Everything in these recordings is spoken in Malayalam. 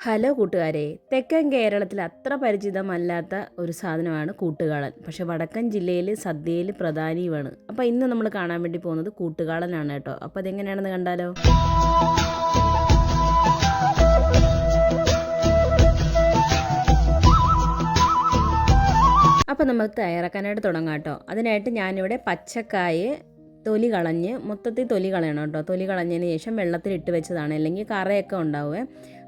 ഹലോ കൂട്ടുകാരെ തെക്കൻ കേരളത്തിൽ അത്ര പരിചിതമല്ലാത്ത ഒരു സാധനമാണ് കൂട്ടുകാളൻ. പക്ഷെ വടക്കൻ ജില്ലയിൽ സദ്യയിൽ പ്രധാനിയുമാണ്. അപ്പോൾ ഇന്ന് നമ്മൾ കാണാൻ വേണ്ടി പോകുന്നത് കൂട്ടുകാളനാണ് കേട്ടോ. അപ്പോൾ അതെങ്ങനെയാണെന്ന് കണ്ടാലോ? അപ്പോൾ നമുക്ക് തയ്യാറാക്കാനായിട്ട് തുടങ്ങാം കേട്ടോ. അതിനായിട്ട് ഞാനിവിടെ പച്ചക്കായ തൊലി കളഞ്ഞ് മൊത്തത്തിൽ തൊലി കളയണം കേട്ടോ. തൊലി കളഞ്ഞതിന് ശേഷം വെള്ളത്തിലിട്ട് വെച്ചതാണ്. അല്ലെങ്കിൽ കറയൊക്കെ ഉണ്ടാവുമേ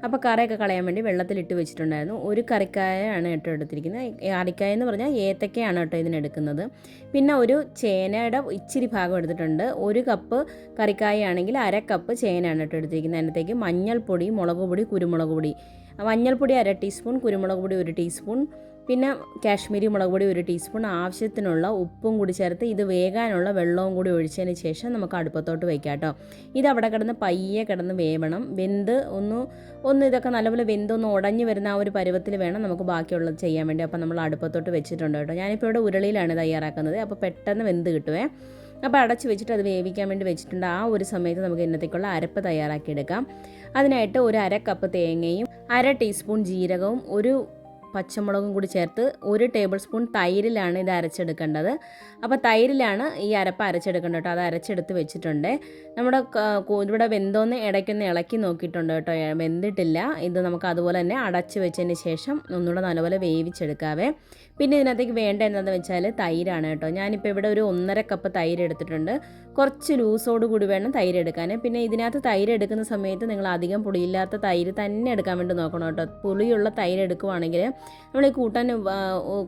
അപ്പോൾ കറയൊക്കെ കളയാൻ വേണ്ടി വെള്ളത്തിലിട്ട് വെച്ചിട്ടുണ്ടായിരുന്നു. ഒരു കറിക്കായാണ് കേട്ടോ എടുത്തിരിക്കുന്നത്. കറിക്കായ എന്ന് പറഞ്ഞാൽ ഏത്തക്കയാണ് കേട്ടോ ഇതിനെടുക്കുന്നത്. പിന്നെ ഒരു ചേനയുടെ ഇച്ചിരി ഭാഗം എടുത്തിട്ടുണ്ട്. ഒരു കപ്പ് കറിക്കായ ആണെങ്കിൽ അര കപ്പ് ചേനയാണ് കേട്ടോ എടുത്തിരിക്കുന്നത്. അതിനകത്തേക്ക് മഞ്ഞൾപ്പൊടി മുളക് പൊടി കുരുമുളക് പൊടി മഞ്ഞൾപ്പൊടി അര ടീസ്പൂൺ കുരുമുളക് പൊടി ഒരു ടീസ്പൂൺ. പിന്നെ കാശ്മീരി മുളക് പൊടി ഒരു ടീസ്പൂൺ ആവശ്യത്തിനുള്ള ഉപ്പും കൂടി ചേർത്ത് ഇത് വേകാനുള്ള വെള്ളവും കൂടി ഒഴിച്ചതിന് ശേഷം നമുക്ക് അടുപ്പത്തോട്ട് വയ്ക്കാം കേട്ടോ. ഇത് അവിടെ കിടന്ന് പയ്യെ കിടന്ന് വേവണം. വെന്ത് ഒന്ന് ഒന്ന് ഇതൊക്കെ നല്ലപോലെ വെന്തൊന്ന് ഉടഞ്ഞു വരുന്ന ആ ഒരു പരുവത്തിൽ വേണം നമുക്ക് ബാക്കിയുള്ളത് ചെയ്യാൻ വേണ്ടി. അപ്പോൾ നമ്മൾ അടുപ്പത്തോട്ട് വെച്ചിട്ടുണ്ട് കേട്ടോ. ഞാനിപ്പോൾ ഇവിടെ ഉരുളിയിലാണ് തയ്യാറാക്കുന്നത്. അപ്പോൾ പെട്ടെന്ന് വെന്ത് കിട്ടുവേ. അപ്പോൾ അടച്ച് വെച്ചിട്ട് അത് വേവിക്കാൻ വേണ്ടി വെച്ചിട്ടുണ്ട്. ആ ഒരു സമയത്ത് നമുക്ക് ഇന്നത്തേക്കുള്ള അരപ്പ് തയ്യാറാക്കിയെടുക്കാം. അതിനായിട്ട് ഒരു അര കപ്പ് തേങ്ങയും അര ടീസ്പൂൺ ജീരകവും ഒരു പച്ചമുളകും കൂടി ചേർത്ത് ഒരു ടേബിൾ സ്പൂൺ തൈരിലാണ് ഇത് അരച്ചെടുക്കേണ്ടത്. അപ്പോൾ തൈരിലാണ് ഈ അരപ്പ് അരച്ചെടുക്കേണ്ടത് കേട്ടോ. അത് അരച്ചെടുത്ത് വെച്ചിട്ടുണ്ട്. നമ്മുടെ ഇവിടെ വെന്തോന്ന് ഇടയ്ക്കൊന്ന് ഇളക്കി നോക്കിയിട്ടുണ്ട് കേട്ടോ. വെന്തിട്ടില്ല. ഇത് നമുക്ക് അതുപോലെ തന്നെ അടച്ചു വെച്ചതിന് ശേഷം ഒന്നുകൂടെ നല്ലപോലെ വേവിച്ചെടുക്കാവേ. പിന്നെ ഇതിനകത്തേക്ക് വേണ്ട എന്താണെന്ന് വെച്ചാൽ തൈരാണ് കേട്ടോ. ഞാനിപ്പോൾ ഇവിടെ ഒരു ഒന്നര കപ്പ് തൈര് എടുത്തിട്ടുണ്ട്. കുറച്ച് ലൂസോട് കൂടി വേണം തൈര് എടുക്കാൻ. പിന്നെ ഇതിനകത്ത് തൈര് എടുക്കുന്ന സമയത്ത് നിങ്ങൾ അധികം പുളിയില്ലാത്ത തൈര് തന്നെ എടുക്കാൻ വേണ്ടി നോക്കണം കേട്ടോ. പുളിയുള്ള തൈര് എടുക്കുവാണെങ്കിൽ നമ്മൾ ഈ കൂട്ടാൻ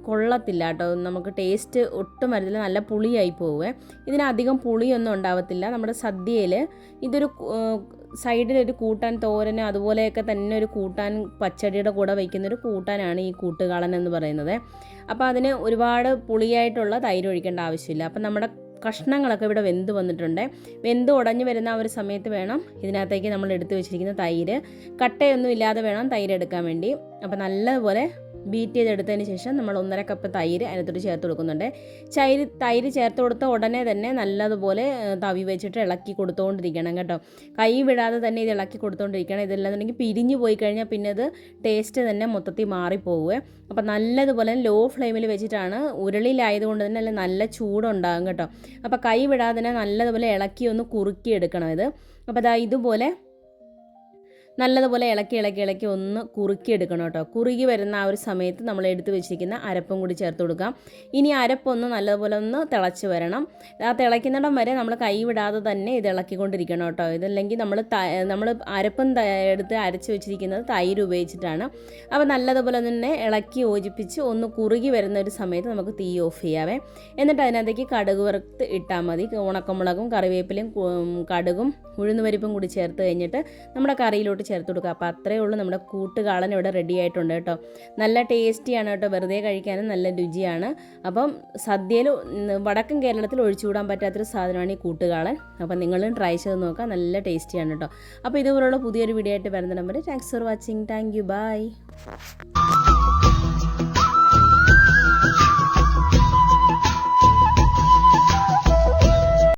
കൊള്ളത്തില്ല കേട്ടോ. നമുക്ക് ടേസ്റ്റ് ഒട്ടും വരത്തില്ല. നല്ല പുളിയായി പോവേ. ഇതിനധികം പുളിയൊന്നും ഉണ്ടാവത്തില്ല. നമ്മുടെ സദ്യയിൽ ഇതൊരു സൈഡിലൊരു കൂട്ടാൻ തോരന് അതുപോലെയൊക്കെ തന്നെ ഒരു കൂട്ടാൻ പച്ചടിയുടെ കൂടെ വയ്ക്കുന്ന ഒരു കൂട്ടാനാണ് ഈ കൂട്ടുകാളൻ എന്ന് പറയുന്നത്. അപ്പോൾ അതിന് ഒരുപാട് പുളിയായിട്ടുള്ള തൈര് ഒഴിക്കേണ്ട ആവശ്യമില്ല. അപ്പം നമ്മുടെ കഷ്ണങ്ങളൊക്കെ ഇവിടെ വെന്ത് വന്നിട്ടുണ്ട്. വെന്ത് ഉടഞ്ഞു വരുന്ന ആ ഒരു സമയത്ത് വേണം ഇതിനകത്തേക്ക് നമ്മൾ എടുത്തു വെച്ചിരിക്കുന്ന തൈര്. കട്ടയൊന്നും ഇല്ലാതെ വേണം തൈര് എടുക്കാൻ വേണ്ടി. അപ്പോൾ നല്ലതുപോലെ ബീറ്റ് ചെയ്തെടുത്തതിന് ശേഷം നമ്മൾ ഒന്നര കപ്പ് തൈര് അതിനകത്തോട്ട് ചേർത്ത് കൊടുക്കുന്നുണ്ട്. ചൈര് തൈര് ചേർത്ത് കൊടുത്ത ഉടനെ തന്നെ നല്ലതുപോലെ തവി വെച്ചിട്ട് ഇളക്കി കൊടുത്തുകൊണ്ടിരിക്കണം കേട്ടോ. കൈ വിടാതെ തന്നെ ഇത് ഇളക്കി കൊടുത്തുകൊണ്ടിരിക്കണം ഇതല്ലാന്നുണ്ടെങ്കിൽ പിരിഞ്ഞു പോയി കഴിഞ്ഞാൽ പിന്നെ അത് ടേസ്റ്റ് തന്നെ മൊത്തത്തിൽ മാറിപ്പോവുക അപ്പോൾ നല്ലതുപോലെ ലോ ഫ്ലെയിമിൽ വെച്ചിട്ടാണ് ഉരുളിയിലായതുകൊണ്ട് തന്നെ നല്ല ചൂടുണ്ടാകും കേട്ടോ. അപ്പോൾ കൈ വിടാതെ തന്നെ നല്ലതുപോലെ ഇളക്കി ഒന്ന് കുറുക്കി എടുക്കണം ഇത്. അപ്പോൾ അതാ ഇതുപോലെ നല്ലതുപോലെ ഇളക്കി ഇളക്കി ഇളക്കി ഒന്ന് കുറുക്കിയെടുക്കണം കേട്ടോ. കുറുകി വരുന്ന ആ ഒരു സമയത്ത് നമ്മൾ എടുത്ത് വെച്ചിരിക്കുന്ന അരപ്പും കൂടി ചേർത്ത് കൊടുക്കാം. ഇനി അരപ്പൊന്ന് നല്ലതുപോലെ ഒന്ന് തിളച്ച് വരണം. ആ തിളയ്ക്കുന്നിടം വരെ നമ്മൾ കൈ വിടാതെ തന്നെ ഇത് ഇളക്കിക്കൊണ്ടിരിക്കണം കേട്ടോ. ഇതല്ലെങ്കിൽ നമ്മൾ നമ്മൾ അരപ്പും എടുത്ത് അരച്ച് വെച്ചിരിക്കുന്നത് തൈര് ഉപയോഗിച്ചിട്ടാണ്. അപ്പോൾ നല്ലതുപോലെ തന്നെ ഇളക്കി യോജിപ്പിച്ച് ഒന്ന് കുറുകി വരുന്ന ഒരു സമയത്ത് നമുക്ക് തീ ഓഫ് ചെയ്യാവേ. എന്നിട്ട് അതിനകത്തേക്ക് കടുക് വറുത്ത് ഇട്ടാൽ മതി. ഉണക്കമുളകും കറിവേപ്പിലയും കടുകും ഉഴുന്നുപരിപ്പും കൂടി ചേർത്ത് കഴിഞ്ഞിട്ട് നമ്മുടെ കറിയിലോട്ട് ചേർത്ത് കൊടുക്കുക. അപ്പോൾ അത്രയേ ഉള്ളൂ നമ്മുടെ കൂട്ടുകാളൻ ഇവിടെ റെഡി ആയിട്ടുണ്ട് കേട്ടോ. നല്ല ടേസ്റ്റിയാണ് കേട്ടോ. വെറുതെ കഴിക്കാനും നല്ല രുചിയാണ്. അപ്പം സദ്യയിൽ വടക്കൻ കേരളത്തിൽ ഒഴിച്ചുകൂടാൻ പറ്റാത്തൊരു സാധനമാണ് ഈ കൂട്ടുകാളൻ. അപ്പം നിങ്ങളും ട്രൈ ചെയ്ത് നോക്കുക. നല്ല ടേസ്റ്റിയാണ് കേട്ടോ. അപ്പോൾ ഇതുപോലുള്ള പുതിയൊരു വീഡിയോ ആയിട്ട് വരുന്ന number thanks for watching thank you bye